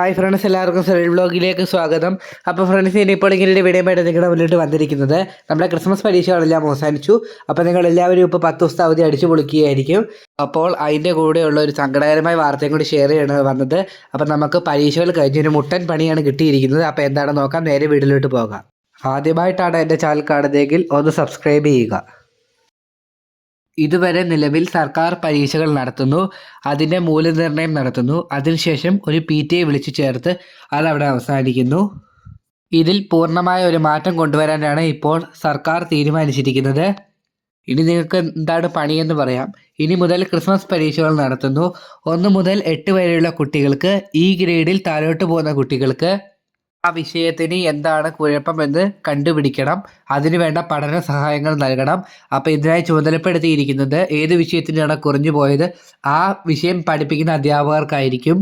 Hi friends എല്ലാവർക്കും സെൽ ബ്ലോഗിലേക്ക് സ്വാഗതം. അപ്പോൾ ഫ്രണ്ട്സ് ഇനിയിപ്പോൾ ഇങ്ങനെ ഒരു വീഡിയോ ആയിട്ട് നിങ്ങളുടെ മുന്നിലോട്ട് വന്നിരിക്കുന്നത് നമ്മുടെ ക്രിസ്മസ് പരീക്ഷകളെല്ലാം അവസാനിച്ചു. അപ്പോൾ നിങ്ങൾ എല്ലാവരും ഇപ്പോൾ പത്ത് ദിവസത്തെ അവധി അടിച്ചു പൊളിക്കുകയായിരിക്കും. അപ്പോൾ അതിന്റെ കൂടെയുള്ള ഒരു സങ്കടകരമായ വാർത്തയും കൂടി ഷെയർ ചെയ്യണം വന്നത്. അപ്പോൾ നമുക്ക് പരീക്ഷകൾ കഴിഞ്ഞൊരു മുട്ടൻ പണിയാണ് കിട്ടിയിരിക്കുന്നത്. അപ്പോൾ എന്താണെന്ന് നോക്കാം. നേരെ വീട്ടിലോട്ട് പോകാം. ആദ്യമായിട്ടാണ് എന്റെ ചാനൽ കാണുന്നതെങ്കിൽ ഒന്ന് സബ്സ്ക്രൈബ് ചെയ്യുക. ഇതുവരെ നിലവിൽ സർക്കാർ പരീക്ഷകൾ നടത്തുന്നു അതിന്റെ മൂല്യനിർണയം നടത്തുന്നു. അതിനുശേഷം ഒരു പി ടി എ വിളിച്ചു ചേർത്ത് അതവിടെ അവസാനിക്കുന്നു. ഇതിൽ പൂർണമായ ഒരു മാറ്റം കൊണ്ടുവരാനാണ് ഇപ്പോൾ സർക്കാർ തീരുമാനിച്ചിരിക്കുന്നത്. ഇനി നിങ്ങൾക്ക് എന്താണ് പണിയെന്ന് പറയാം. ഇനി മുതൽ ക്രിസ്മസ് പരീക്ഷകൾ നടത്തുന്നു. ഒന്ന് മുതൽ എട്ട് വരെയുള്ള കുട്ടികൾക്ക് ഈ ഗ്രേഡിൽ താഴോട്ട് പോകുന്ന കുട്ടികൾക്ക് ആ വിഷയത്തിന് എന്താണ് കുഴപ്പമെന്ന് കണ്ടുപിടിക്കണം. അതിനുവേണ്ട പഠന സഹായങ്ങൾ നൽകണം. അപ്പോൾ ഇതിനായി ചുമതലപ്പെടുത്തിയിരിക്കുന്നത് ഏത് വിഷയത്തിനാണ് കുറഞ്ഞു പോയത്? ആ വിഷയം പഠിപ്പിക്കുന്ന അധ്യാപകർക്കായിരിക്കും.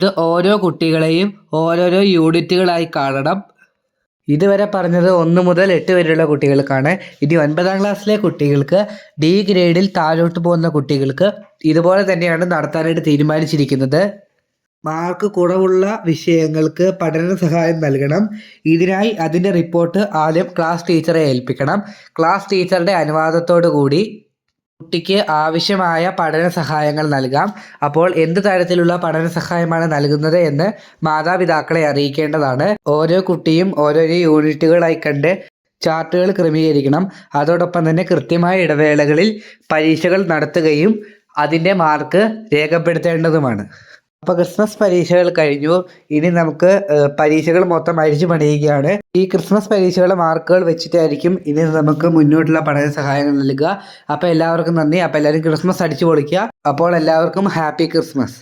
ഇത് ഓരോ കുട്ടികളെയും ഓരോരോ യൂണിറ്റുകളായി കാണണം. ഇതുവരെ പറഞ്ഞത് ഒന്ന് മുതൽ എട്ട് വരെയുള്ള കുട്ടികൾക്കാണ്. ഇനി ഒൻപതാം ക്ലാസ്സിലെ കുട്ടികൾക്ക് ഡി ഗ്രേഡിൽ താഴോട്ട് പോകുന്ന കുട്ടികൾക്ക് ഇതുപോലെ തന്നെയാണ് നടത്താനായിട്ട് തീരുമാനിച്ചിരിക്കുന്നത്. മാർക്ക് കുറവുള്ള വിഷയങ്ങൾക്ക് പഠന സഹായം നൽകണം. ഇതിനായി അതിന്റെ റിപ്പോർട്ട് ആദ്യം ക്ലാസ് ടീച്ചറെ ഏൽപ്പിക്കണം. ക്ലാസ് ടീച്ചറുടെ അനുവാദത്തോടു കൂടി കുട്ടിക്ക് ആവശ്യമായ പഠന സഹായങ്ങൾ നൽകാം. അപ്പോൾ എന്ത് തരത്തിലുള്ള പഠന സഹായമാണ് നൽകുന്നത് എന്ന് മാതാപിതാക്കളെ അറിയിക്കേണ്ടതാണ്. ഓരോ കുട്ടിയും ഓരോരോ യൂണിറ്റുകളായി കണ്ട് ചാർട്ടുകൾ ക്രമീകരിക്കണം. അതോടൊപ്പം തന്നെ കൃത്യമായ ഇടവേളകളിൽ പരീക്ഷകൾ നടത്തുകയും അതിന്റെ മാർക്ക് രേഖപ്പെടുത്തേണ്ടതുമാണ്. അപ്പോൾ ക്രിസ്മസ് പരീക്ഷകൾ കഴിഞ്ഞു. ഇനി നമുക്ക് പരീക്ഷകൾ മൊത്തം അരിച്ചു പണിയുകയാണ്. ഈ ക്രിസ്മസ് പരീക്ഷകളെ മാർക്കുകൾ വെച്ചിട്ടായിരിക്കും ഇനി നമുക്ക് മുന്നോട്ടുള്ള പഠന സഹായങ്ങൾ നൽകുക. അപ്പോൾ എല്ലാവർക്കും നന്ദി. അപ്പോൾ എല്ലാവരും ക്രിസ്മസ് അടിച്ചു പൊളിക്കുക. അപ്പോൾ എല്ലാവർക്കും ഹാപ്പി ക്രിസ്മസ്.